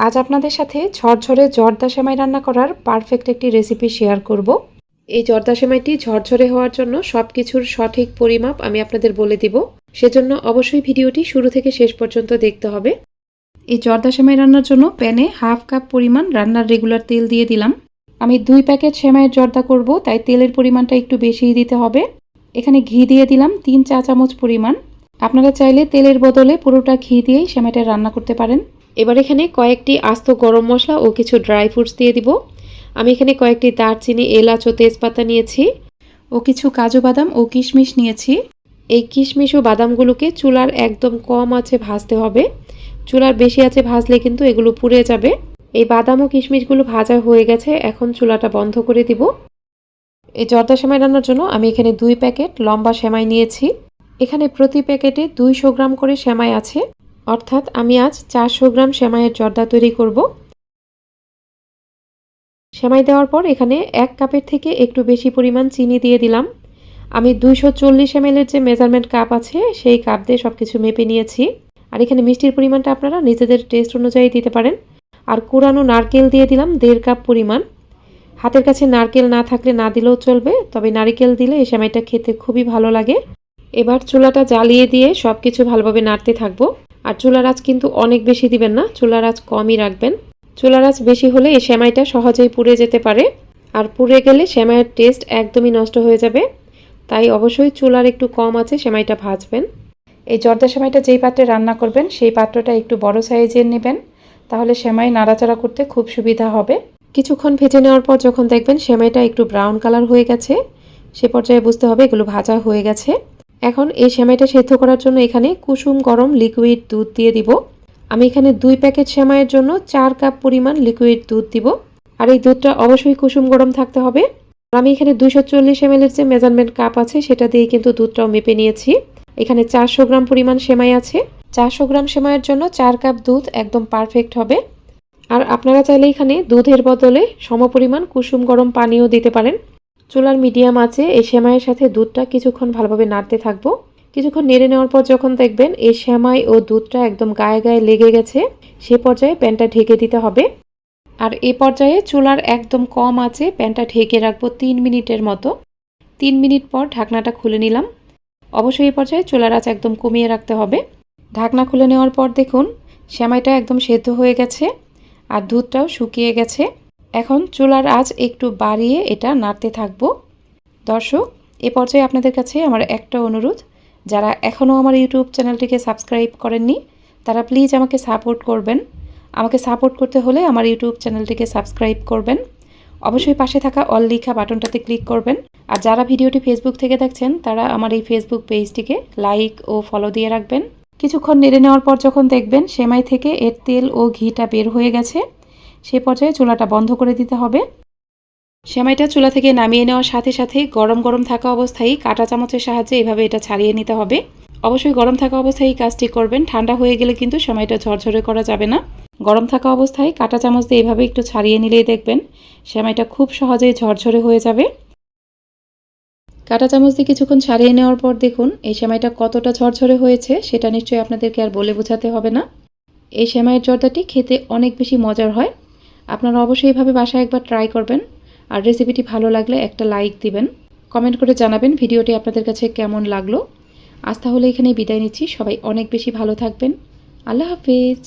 আজ আপনাদের সাথে ঝরঝরে জর্দা সেমাই রান্না করার পারফেক্ট একটি রেসিপি শেয়ার করব। এই জর্দা সেমাইটি ঝরঝরে হওয়ার জন্য সব কিছুর সঠিক পরিমাপ আমি আপনাদের বলে দিব। সেজন্য অবশ্যই ভিডিওটি শুরু থেকে শেষ পর্যন্ত দেখতে হবে। এই জর্দা সেমাই রান্নার জন্য প্যানে হাফ কাপ পরিমাণ রান্নার রেগুলার তেল দিয়ে দিলাম। আমি দুই প্যাকেট সেমাইয়ের জর্দা করব, তাই তেলের পরিমাণটা একটু বেশিই দিতে হবে। এখানে ঘি দিয়ে দিলাম তিন চা চামচ পরিমাণ। আপনারা চাইলে তেলের বদলে পুরোটা ঘি দিয়েই সেমাইটা রান্না করতে পারেন। এবার এখানে কয়েকটি আস্ত গরম মশলা ও কিছু ড্রাই ফ্রুটস দিয়ে দিব। আমি এখানে কয়েকটি দারচিনি, এলাচ ও তেজপাতা নিয়েছি। ও কিছু কাজু বাদাম ও কিশমিশ নিয়েছি। এই কিশমিশ ও বাদামগুলোকে চুলার একদম কম আছে ভাজতে হবে। চুলার বেশি আছে ভাজলে কিন্তু এগুলো পুড়ে যাবে। এই বাদাম ও কিশমিশগুলো ভাজা হয়ে গেছে, এখন চুলাটা বন্ধ করে দিব। এই জর্দা সেমাই রান্নার জন্য আমি এখানে দুই প্যাকেট লম্বা সেমাই নিয়েছি। এখানে প্রতি প্যাকেটে দুইশো গ্রাম করে সেমাই আছে। অর্থাৎ আমি আজ চারশো গ্রাম সেমাইয়ের জর্দা তৈরি করব। সেমাই দেওয়ার পর এখানে এক কাপের থেকে একটু বেশি পরিমাণ চিনি দিয়ে দিলাম। আমি দুইশো চল্লিশ এমএলের যে মেজারমেন্ট কাপ আছে, সেই কাপ দিয়ে সব কিছু মেপে নিয়েছি। আর এখানে মিষ্টির পরিমাণটা আপনারা নিজেদের টেস্ট অনুযায়ী দিতে পারেন। আর কোরানো নারকেল দিয়ে দিলাম দেড় কাপ পরিমাণ। হাতের কাছে নারকেল না থাকলে না দিলেও চলবে, তবে নারিকেল দিলে এই সেমাইটা খেতে খুবই ভালো লাগে। এবার চুলাটা জ্বালিয়ে দিয়ে সব কিছু ভালোভাবে নাড়তে থাকব। আর চুলার আঁচ কিন্তু অনেক বেশি দিবেন না, চুলার আঁচ কমই রাখবেন। চুলার আঁচ বেশি হলে এই সেমাইটা সহজেই পুড়ে যেতে পারে। আর পুড়ে গেলে সেমাইয়ের টেস্ট একদমই নষ্ট হয়ে যাবে। তাই অবশ্যই চুলার একটু কম আছে সেমাইটা ভাজবেন। এই জর্দা সেমাইটা যেই পাত্রে রান্না করবেন, সেই পাত্রটা একটু বড় সাইজের নেবেন। তাহলে সেমাই নাড়াচাড়া করতে খুব সুবিধা হবে। কিছুক্ষণ ভেজে নেওয়ার পর যখন দেখবেন সেমাইটা একটু ব্রাউন কালার হয়ে গেছে, সে পর্যায়ে বুঝতে হবে এগুলো ভাজা হয়ে গেছে। এখন এই সেমাইটা সেদ্ধ করার জন্য এখানে কুসুম, গরম লিকুইড দুধ দিয়ে দিব। আমি এখানে দুই প্যাকেট সেমাইয়ের জন্য চার কাপ পরিমাণ লিকুইড দুধ দিব। আর এই দুধটা অবশ্যই কুসুম, গরম থাকতে হবে। আর আমি এখানে দুইশো চল্লিশ এমএলের যে মেজারমেন্ট কাপ আছে, সেটা দিয়ে কিন্তু দুধটাও মেপে নিয়েছি। এখানে চারশো গ্রাম পরিমাণ সেমাই আছে। চারশো গ্রাম সেমাইয়ের জন্য চার কাপ দুধ একদম পারফেক্ট হবে। আর আপনারা চাইলে এখানে দুধের বদলে সমপরিমাণ কুসুম, গরম পানিও দিতে পারেন। চুলার মিডিয়াম আছে, এই সেমাইয়ের সাথে দুধটা কিছুক্ষণ ভালোভাবে নাড়তে থাকব। কিছুক্ষণ নেড়ে নেওয়ার পর যখন দেখবেন এই সেমাই ও দুধটা একদম গায়ে গায়ে লেগে গেছে, সে পর্যায়ে প্যানটা ঢেকে দিতে হবে। আর এ পর্যায়ে চুলার একদম কম আছে, প্যানটা ঢেকে রাখব তিন মিনিটের মতো। তিন মিনিট পর ঢাকনাটা খুলে নিলাম। অবশ্যই এই পর্যায়ে চুলার আঁচ একদম কমিয়ে রাখতে হবে। ঢাকনা খুলে নেওয়ার পর দেখুন, শ্যামাইটা একদম সেদ্ধ হয়ে গেছে, আর দুধটাও শুকিয়ে গেছে। এখন চুলার আঁচ একটু বাড়িয়ে এটা নাড়তে থাকব। দর্শক, এ পর্যায়ে আপনাদের কাছে আমার একটা অনুরোধ, যারা এখনও আমার ইউটিউব চ্যানেলটিকে সাবস্ক্রাইব করেননি, তারা প্লিজ আমাকে সাপোর্ট করবেন। আমাকে সাপোর্ট করতে হলে আমার ইউটিউব চ্যানেলটিকে সাবস্ক্রাইব করবেন। অবশ্যই পাশে থাকা অল লিখা বাটনটাতে ক্লিক করবেন। আর যারা ভিডিওটি ফেসবুক থেকে দেখছেন, তারা আমার এই ফেসবুক পেজটিকে লাইক ও ফলো দিয়ে রাখবেন। কিছুক্ষণ নেড়ে নেওয়ার পর যখন দেখবেন সেমাই থেকে এর তেল ও ঘিটা বের হয়ে গেছে সে পর্যায়ে চুলাটা বন্ধ করে দিতে হবে। সেমাইটা চুলা থেকে নামিয়ে নেওয়ার সাথে সাথে গরম গরম থাকা অবস্থায় কাঁটা চামচের সাহায্যে এভাবে এটা ছাড়িয়ে নিতে হবে। অবশ্যই গরম থাকা অবস্থায় কাজটি করবেন। ঠান্ডা হয়ে গেলে কিন্তু সেমাইটা ঝরঝরে করা যাবে না। গরম থাকা অবস্থায় কাঁটা চামচ দিয়ে এভাবে একটু ছাড়িয়ে নিলেই দেখবেন সেমাইটা খুব সহজেই ঝরঝরে হয়ে যাবে। কাঁটা চামচ দিয়ে কিছুক্ষণ ছাড়িয়ে নেওয়ার পর দেখুন এই সেমাইটা কতটা ঝরঝরে হয়েছে সেটা নিশ্চয়ই আপনাদেরকে আর বলে বোঝাতে হবে না। এই সেমাইয়ের জর্দাটি খেতে অনেক বেশি মজার হয়। আপনারা অবশ্যই এইভাবে বাসায় একবার ট্রাই করবেন। আর রেসিপিটি ভালো লাগলে একটা লাইক দিবেন। কমেন্ট করে জানাবেন ভিডিওটি আপনাদের কাছে কেমন লাগল। আজ তাহলে এখানেই বিদায় নিচ্ছি। সবাই অনেক বেশি ভালো থাকবেন। আল্লাহ হাফিজ।